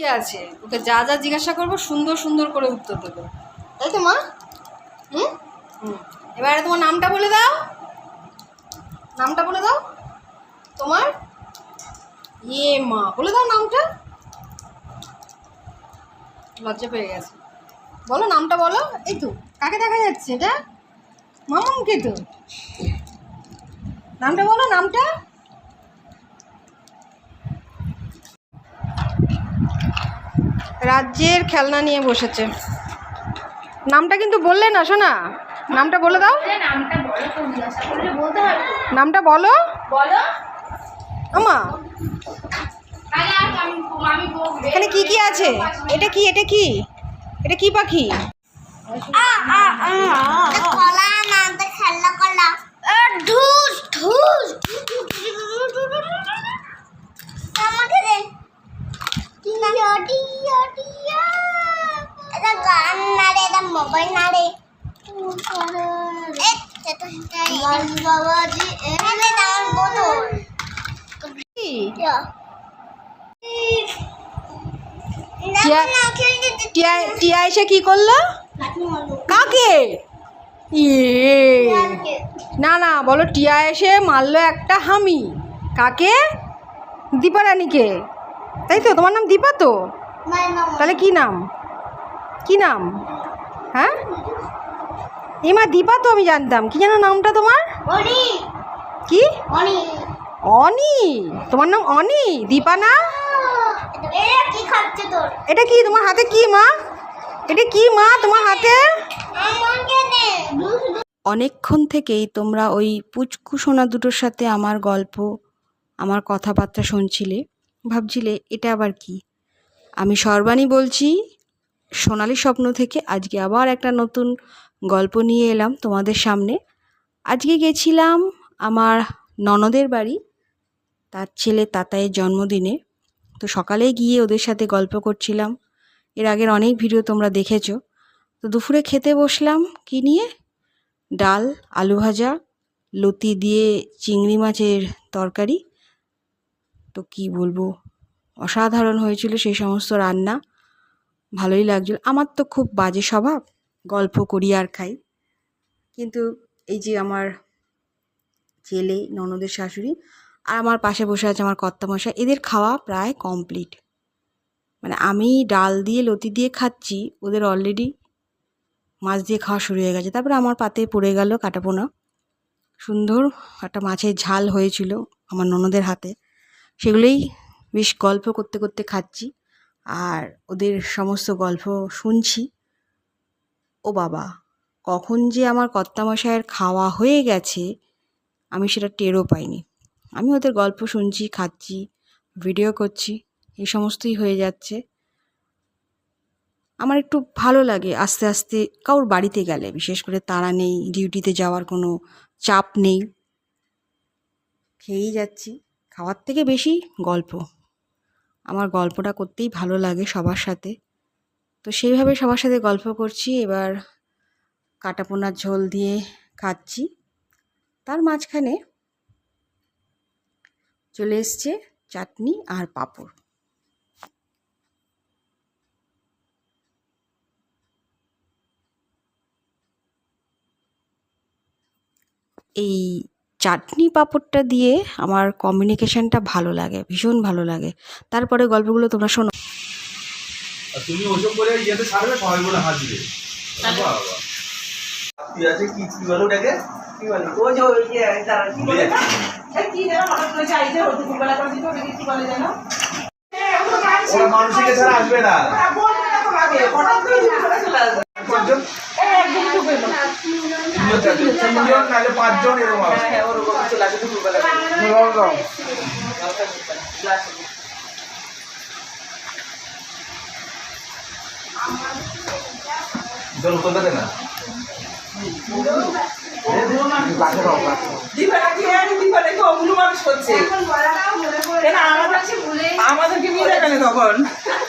কে আছে? ওকে যা যা জিজ্ঞাসা করব সুন্দর সুন্দর করে উত্তর দেবে। তাই তো মা। হুম? হুম। এবারে তোমার নামটা বলে দাও। নামটা বলে দাও। তোমার? ইয়ে মা বলে দাও নামটা। লজ্জা পেয়ে গেছে। বলো নামটা বলো। এই তো কাকে দেখা যাচ্ছে এটা? মামামকে তো। নামটা বলো নামটা। রাজ্যের খেলনা নিয়ে বসেছে। নামটা কিন্তু বললে না শোনা নামটা বলে দাও। নামটা বলো তো জিজ্ঞাসা করলে বলতে হবে তো। নামটা বলো। বলো। আমা এখানে কি কি আছে? এটা কি এটা কি? এটা কি পাখি? কলা খেলনা কলা ঢুস ঢুস আমাকে দে টিয়া টিয়া টিয়া এটা গান না মোবাইল না রে। বাবাজি এখানে বোতল টিয়া। এসে কি করল? কাকে? ইয়ে। না না বলো টিয়া এসে মারলো একটা হামি। কাকে? দীপা রানীকে। তাই তো তোমার নাম দীপা তো? তাহলে কি নাম? কি নাম? হ্যাঁ? এমা দীপা তো আমি জানতাম। কি যেন নামটা তোমার? অনি। কি? অনি। অনি? তোমার নাম অনি? দীপা না? এটা কি? তোমার হাতে কি মা? এটা কি মা তোমার হাতে? অনেকক্ষণ থেকেই তোমরা ওই পুচকু সোনা দুটোর সাথে আমার গল্প আমার কথাবার্তা শুনছিলে। ভাবছিলে এটা আবার কি? আমি সর্বাণী বলছি সোনালি স্বপ্ন থেকে আজকে আবার একটা নতুন গল্প নিয়ে এলাম তোমাদের সামনে। আজকে গেছিলাম আমার ননদের বাড়ি, তার ছেলে তাতায়ের জন্মদিনে। তো সকালে গিয়ে ওদের সাথে গল্প করছিলাম। এর আগের অনেক ভিডিও তোমরা দেখেছ। তো দুপুরে খেতে বসলাম কি নিয়ে? ডাল, আলু ভাজা, লতি দিয়ে চিংড়ি মাছের তরকারি। তো কি বলব? অসাধারণ হয়েছিল সেই সমস্ত রান্না। ভালোই লাগছিল। আমার তো খুব বাজে স্বভাব, গল্প করি আর খাই। কিন্তু এই যে আমার ছেলে, ননদের শাশুড়ি আর আমার পাশে বসে আছে আমার কর্তামশা এদের খাওয়া প্রায় কমপ্লিট মানে আমি ডাল দিয়ে লতি দিয়ে খাচ্ছি, ওদের অলরেডি মাছ দিয়ে খাওয়া শুরু হয়ে গেছে। তারপরে আমার পাতে পড়ে গেল কাটাপোনা। সুন্দর একটা মাছের ঝাল হয়েছিল আমার ননদের হাতে। সেগুলোই বেশ গল্প করতে করতে খাচ্ছি। আর ওদের সমস্ত গল্প শুনছি। ও বাবা, কখন যে আমার কর্তামশায়ের খাওয়া হয়ে গেছে, আমি সেটা টেরও পাইনি। আমি ওদের গল্প শুনছি, খাচ্ছি ভিডিও করছি, এই সমস্তই হয়ে যাচ্ছে। আমার একটু ভালো লাগে আস্তে আস্তে কারোর বাড়িতে গেলে, বিশেষ করে তারা নেই, ডিউটিতে যাওয়ার কোনো চাপ নেই। খেয়েই যাচ্ছি, খাওয়ার থেকে বেশি গল্প। আমার গল্পটা করতেই ভালো লাগে সবার সাথে। তো সেইভাবে সবার সাথে গল্প করছি, এবার কাটাপোনার ঝোল দিয়ে খাচ্ছি। তার মাঝখানে চলে এসছে চাটনি আর পাঁপড়। এই চাটনি পাঁপড়টা দিয়ে আমার কমিউনিকেশনটা ভালো লাগে ভীষণ ভালো লাগে। তারপরে গল্পগুলো তোমরা শোনো। তুমি ওসব করে ইয়েতে ছাড়বে সবাই বলে হাসবে তুই আছে? কি কি বলো ওটাকে? কি বলে? ওই যে ওই যে তারা কি বলে? না বিয়ে। এই কি যেন হঠাৎ করে চাইছে হতে দুবেলা করে দিতে ওটাকে কি বলে যেন? ও তো গাইছে। ওরা মানুষকে ছাড়া আসবে না। হঠাৎ করে চলে আসবে। জল কোথাতে না আমাদেরকে নিয়ে যাবে তখন?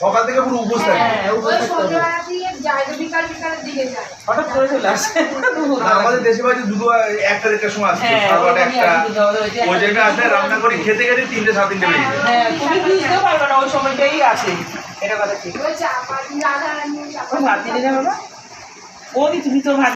সকাল থেকে? পুরো উপোস থাকে? হ্যাঁ, হঠাৎ করে চলে আসে। আমাদের দেশে বাড়ি দুটো একটা দেড়টার সময় আসছে। হ্যাঁ, সাড়ে একটা। ওই যে- আসলে রান্না করি খেতে খেতে তিনটে সাড়ে তিনটে বেজে যায়। হ্যাঁ তুমি বুঝতেও পারবে না ওই সময়টাই আছে এটা কথা ঠিক। ও না দি তুমি তো ভাত